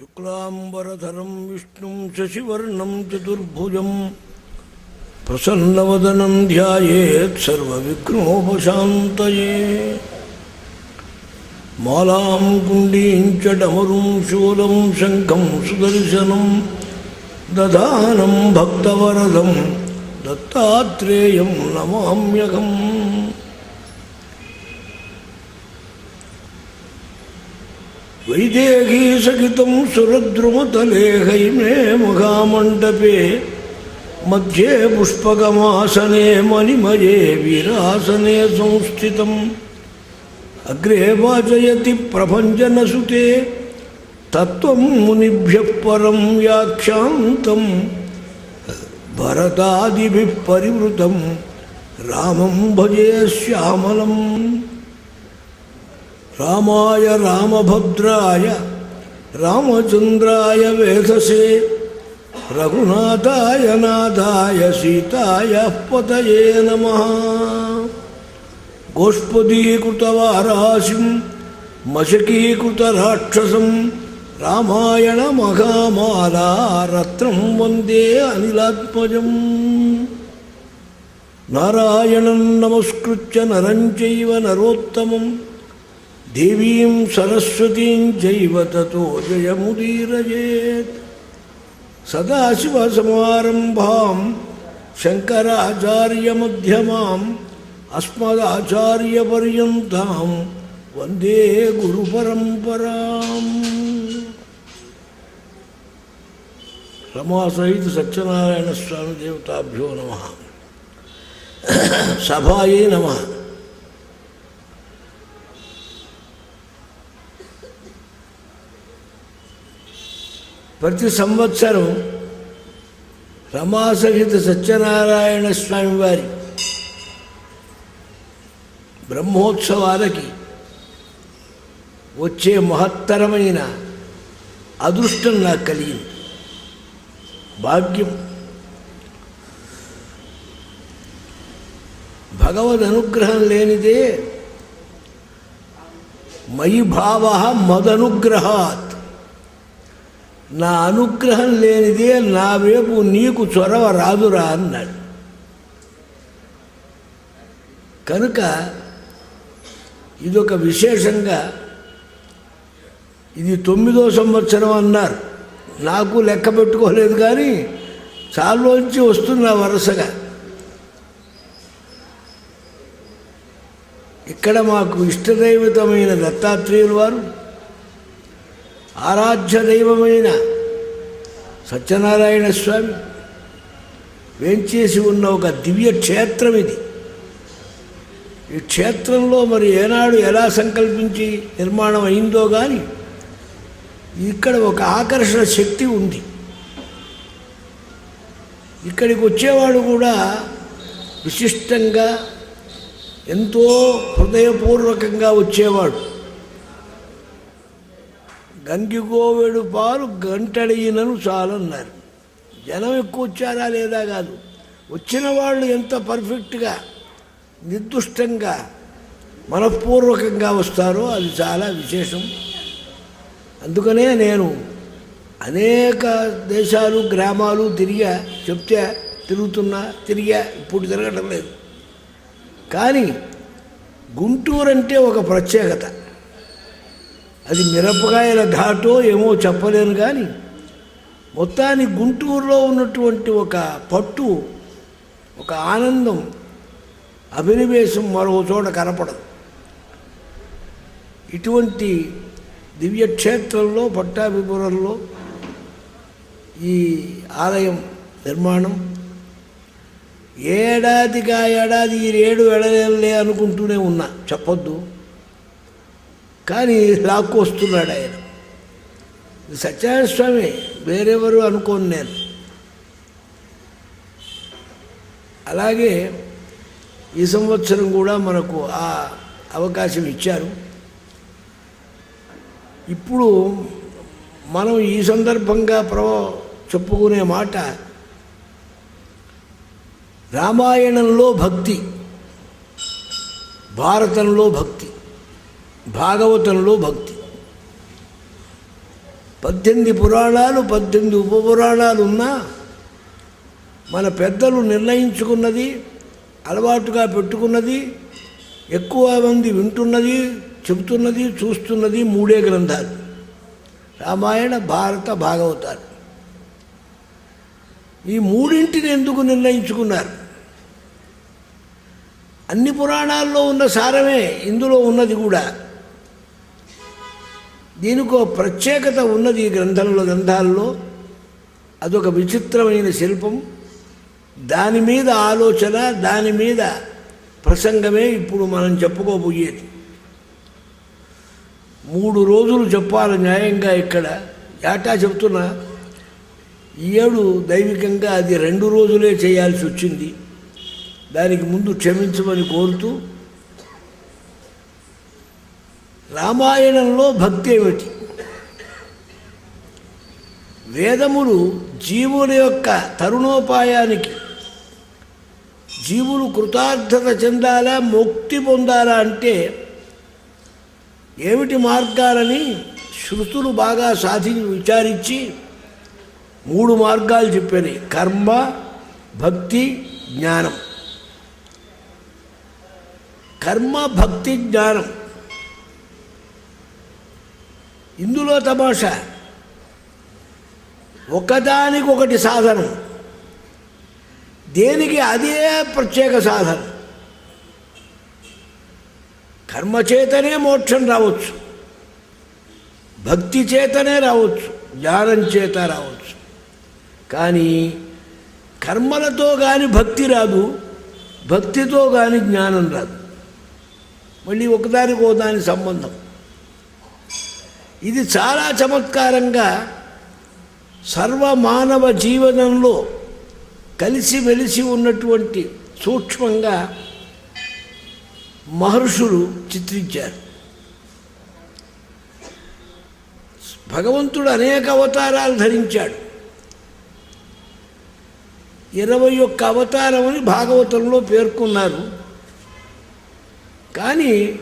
శుక్లాంబరధరం విష్ణుం శశివర్ణం చతుర్భుజం. ప్రసన్నవదనం ధ్యాయేత్ సర్వవిఘ్నోపశాంతయే. మాలాం కుండీం డమరుం శూలం శంఖం సుదర్శనం. దధానం భక్తవరదం దత్తాత్రేయం నమామ్యహం వైదేహీ సహితం సురద్రుమతలే హైమే మహామండపే మధ్యే పుష్పకమాసనే మణిమయే వీరాసనే సంస్థితం. అగ్రే వాచయతి ప్రభంజనసుతే తత్వం మునిభ్య పరం వ్యాఖ్యాంతం భరతాదిభి పరివృతం రామం భజే శ్యామలం. రామాయ రామభద్రాయ రామచంద్రాయ వేధసే రఘునాథాయ నాథాయ సీతాయ పతయే నమ. గోష్పదీకృతవారాశిం మశకీకృతరాక్షసం రామాయణ మహామాలా రత్నం వందే అనిలాత్మజం నారాయణం నమస్కృత్య నరం చైవ నరోత్తమం. దేవీం సరస్వతీం చైవ తతో జయముదీరయేత్ సదాశివసమారంభాం శంకరాచార్యమధ్యమాం అస్మదాచార్యపర్యంతాం వందే గురుపరంపరాం రమాసహిత సత్యనారాయణ స్వామి దేవతాభ్యో నమ ప్రతి సంవత్సరం రమాసహిత సత్యనారాయణ స్వామి వారి బ్రహ్మోత్సవాలకి వచ్చే మహత్తరమైన అదృష్టం నాకు కలిగింది. భాగ్యం. భగవద్ అనుగ్రహం లేనిదే మయి భావ మదనుగ్రహాత్. నా అనుగ్రహం లేనిదే నా వైపు నీకు చొరవ రాదురా అన్నాడు. కనుక ఇదొక విశేషంగా ఇది తొమ్మిదో సంవత్సరం అన్నారు. నాకు లెక్క పెట్టుకోలేదు కానీ చాలోంచి వస్తున్నా వరుసగా. ఇక్కడ మాకు ఇష్టదైవతమైన దత్తాత్రేయులు వారు ఆరాధ్య దైవమైన సత్యనారాయణ స్వామి. వేంచేసి ఉన్న ఒక దివ్య క్షేత్రం ఇది. ఈ క్షేత్రంలో మరి ఏనాడు ఎలా సంకల్పించి నిర్మాణం అయిందో కానీ ఇక్కడ ఒక ఆకర్షణ శక్తి ఉంది. ఇక్కడికి వచ్చేవాడు కూడా విశిష్టంగా ఎంతో హృదయపూర్వకంగా వచ్చేవాడు. గంగిగోవెడు పాలు గంటడిగినను చాలన్నారు. జనం ఎక్కువ వచ్చారా లేదా కాదు. వచ్చిన వాళ్ళు ఎంత పర్ఫెక్ట్గా నిర్దుష్టంగా మనఃపూర్వకంగా వస్తారో అది చాలా విశేషం. అందుకనే నేను అనేక దేశాలు గ్రామాలు తిరిగా చెప్తే తిరుగుతున్నా తిరిగా ఇప్పుడు తిరగటం లేదు. కానీ గుంటూరు అంటే ఒక ప్రత్యేకత. అది మిరపకాయల ఘాటో ఏమో చెప్పలేను కానీ మొత్తాన్ని గుంటూరులో ఉన్నటువంటి ఒక పట్టు ఒక ఆనందం అభినివేశం మరో చోట కనపడదు. ఇటువంటి దివ్యక్షేత్రంలో పట్టాభిపురంలో ఈ ఆలయం నిర్మాణం ఏడాదిగా ఏడాది ఈ రేడు వెళ్ళలే అనుకుంటూనే ఉన్నా. చెప్పొద్దు. కానీ లాక్కు వస్తున్నాడు ఆయన. సత్యనారాయణ స్వామి వేరెవరు అనుకోను నేను. అలాగే ఈ సంవత్సరం కూడా మనకు ఆ అవకాశం ఇచ్చారు. ఇప్పుడు మనం ఈ సందర్భంగా ప్రవ చెప్పుకునే మాట రామాయణంలో భక్తి భారతంలో భక్తి. భాగవతంలో భక్తి. పద్దెనిమిది పురాణాలు పద్దెనిమిది ఉపపురాణాలు ఉన్నా మన పెద్దలు నిర్ణయించుకున్నది అలవాటుగా పెట్టుకున్నది ఎక్కువ మంది వింటున్నది చెబుతున్నది చూస్తున్నది మూడే గ్రంథాలు. రామాయణ భారత భాగవతాలు. ఈ మూడింటిని ఎందుకు నిర్ణయించుకున్నారు? అన్ని పురాణాల్లో ఉన్న సారమే ఇందులో ఉన్నది కూడా. దీనికి ఒక ప్రత్యేకత ఉన్నది ఈ గ్రంథంలో గ్రంథాల్లో. అదొక విచిత్రమైన శిల్పం. దాని మీద ఆలోచన దాని మీద ప్రసంగమే ఇప్పుడు మనం చెప్పుకోబోయేది. మూడు రోజులు చెప్పాలి న్యాయంగా ఇక్కడ. ఏటా చెప్తున్నా ఈ ఏడు దైవికంగా అది రెండు రోజులే చేయాల్సి వచ్చింది. దానికి ముందు క్షమించమని కోరుతూ రామాయణంలో భక్తి ఏమిటి? వేదములు జీవుల యొక్క తరుణోపాయానికి జీవులు కృతార్థత చెందాలా ముక్తి పొందాలా అంటే ఏమిటి మార్గాలని శృతులు బాగా సాధించి విచారించి మూడు మార్గాలు చెప్పారు కర్మ భక్తి జ్ఞానం. కర్మ భక్తి జ్ఞానం. ఇందులో తమాషా. ఒకదానికొకటి సాధనం. దేనికి అదే ప్రత్యేక సాధన? కర్మచేతనే మోక్షం రావచ్చు. భక్తి చేతనే రావచ్చు. జ్ఞానం చేత రావచ్చు. కానీ కర్మలతో కానీ భక్తి రాదు. భక్తితో కానీ జ్ఞానం రాదు. మళ్ళీ ఒకదానికి ఒకదాని సంబంధం. ఇది చాలా చమత్కారంగా సర్వమానవ జీవనంలో కలిసిమెలిసి ఉన్నటువంటి సూక్ష్మంగా మహర్షులు చిత్రించారు. భగవంతుడు అనేక అవతారాలు ధరించాడు. ఇరవై ఒక్క అవతారం అని భాగవతంలో పేర్కొన్నారు. కానీ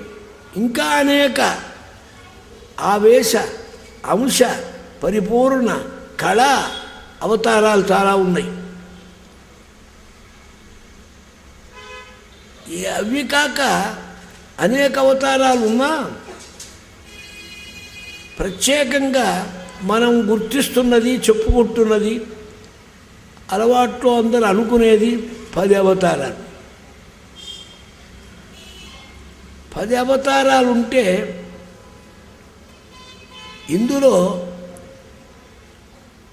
ఇంకా అనేక ఆవేశ అంశ పరిపూర్ణ కళ అవతారాలు చాలా ఉన్నాయి. ఈ అవి కాక అనేక అవతారాలు ఉన్నా ప్రత్యేకంగా మనం గుర్తిస్తున్నది చెప్పుకుంటున్నది అలవాట్లో అందరు అనుకునేది పది అవతారాలు. పది అవతారాలు ఉంటే ఇందులో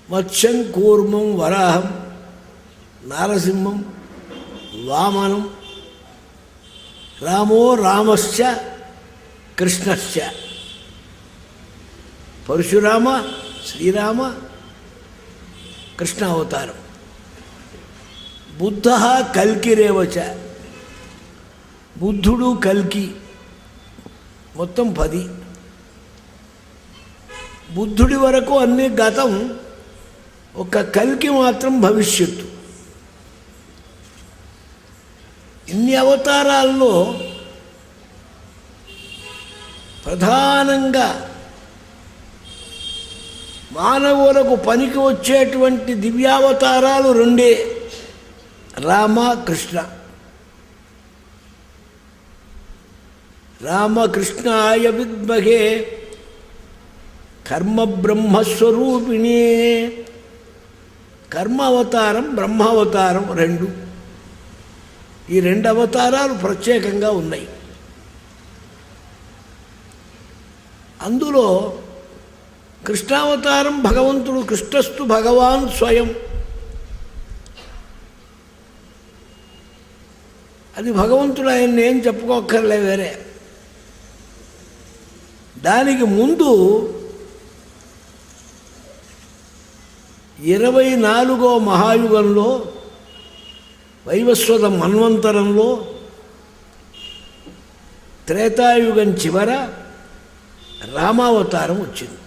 మత్స్యం కూర్మం వరాహం నారసింహం వామనం రామో రామశ్చ కృష్ణశ్చ. పరశురామ శ్రీరామ కృష్ణ అవతారం బుద్ధ కల్కిరేవచ. బుద్ధుడు కల్కి. మొత్తం పది. బుద్ధుడి వరకు అన్ని గతం ఒక కలికి మాత్రం భవిష్యత్తు. ఇన్ని అవతారాల్లో ప్రధానంగా మానవులకు పనికి వచ్చేటువంటి దివ్యావతారాలు రెండే రామ కృష్ణ. రామకృష్ణాయ విద్మహే కర్మ బ్రహ్మస్వరూపిణే కర్మ అవతారం బ్రహ్మావతారం రెండు. ఈ రెండు అవతారాలు ప్రత్యేకంగా ఉన్నాయి. అందులో కృష్ణావతారం భగవంతుడు కృష్ణస్తు భగవాన్ స్వయం. అది భగవంతుడు ఆయన్ని ఏం చెప్పుకోక్కర్లే వేరే. దానికి ముందు ఇరవై నాలుగో మహాయుగంలో వైవస్వత మన్వంతరంలో త్రేతాయుగం చివర రామావతారం వచ్చింది.